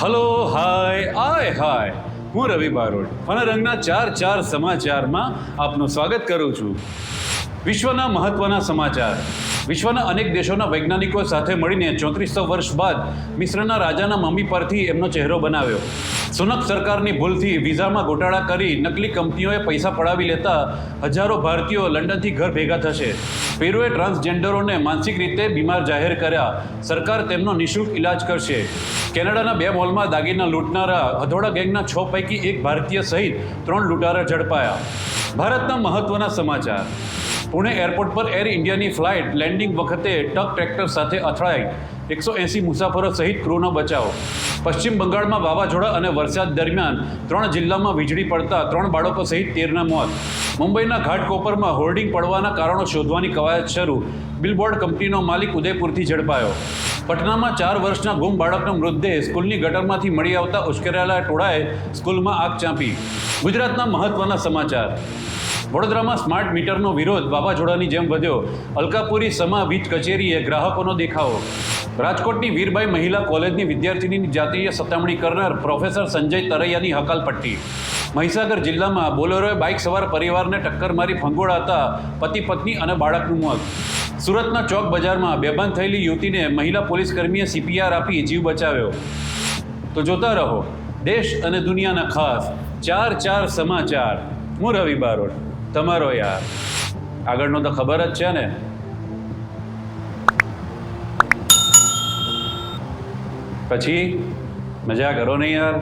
Hello hi આય હાય હું રવિ બારોટ. રંગના ચાર ચાર સમાચારમાં આપનું સ્વાગત કરું છું. વિશ્વના મહત્વના સમાચાર. વિશ્વના અનેક દેશોના વૈજ્ઞાનિકો સાથે મળીને ચોત્રીસો વર્ષ બાદ મિશ્રના રાજાના મમ્મી પરથી એમનો ચહેરો બનાવ્યો. સુનક સરકારની ભૂલથી વિઝામાં ગોટાળા કરી નકલી કંપનીઓએ પૈસા પડાવી લેતા હજારો ભારતીયો લંડનથી ઘર ભેગા થશે. પેરુએ ટ્રાન્સજેન્ડરોને માનસિક રીતે બીમાર જાહેર કર્યા. સરકાર તેમનો નિઃશુલ્ક ઇલાજ કરશે. કેનેડાના બે મોલમાં દાગીના લૂંટનારા હથોડા ગેંગના છ પૈકી એક ભારતીય સહિત ત્રણ લૂંટારા ઝડપાયા. ભારતના મહત્વના સમાચાર. પુણે એરપોર્ટ પર એર ઇન્ડિયાની ફ્લાઇટ લેન્ડિંગ વખતે ટક ટ્રેક્ટર સાથે અથડાઈ. એકસો એંસી મુસાફરો સહિત ક્રૂનો બચાવ. પશ્ચિમ બંગાળમાં વાવાઝોડા અને વરસાદ દરમિયાન ત્રણ જિલ્લામાં વીજળી પડતા ત્રણ બાળકો સહિત તેરના મોત. મુંબઈના ઘાટકોપરમાં હોર્ડિંગ પડવાના કારણો શોધવાની કવાયત શરૂ. બિલબોર્ડ કંપનીનો માલિક ઉદયપુરથી ઝડપાયો. પટનામાં ચાર વર્ષના ગુમ બાળકનો મૃતદેહ સ્કૂલની ગટરમાંથી મળી આવતા ઉશ્કેરાયેલા ટોળાએ સ્કૂલમાં આગ ચાંપી. ગુજરાતના મહત્વના સમાચાર. વડોદરામાં સ્માર્ટ મીટરનો વિરોધ વાવાઝોડાની જેમ વધ્યો. અલકાપુરી સમા વીજ કચેરીએ ગ્રાહકોનો દેખાવો. રાજકોટની વીરબાઈ મહિલા કોલેજની વિદ્યાર્થીની જાતીય સતામણી કરનાર પ્રોફેસર સંજય તરૈયાની હકાલપટ્ટી મહીસાગર જિલ્લામાં બોલેરોએ બાઇક સવાર પરિવારને ટક્કર મારી ફંગોળાતા પતિ, પત્ની અને બાળકનું મોત. સુરતના ચોક બજારમાં બેભાન થયેલી યુવતીને મહિલા પોલીસકર્મીએ સીપીઆર આપી જીવ બચાવ્યો. તો જોતા રહો. દેશ અને દુનિયાના ખાસ ચાર ચાર સમાચાર. હું રવિ બારોટ તમારો યાર. આગળનો તો ખબર જ છે ને. પછી? મજા કરો ને યાર.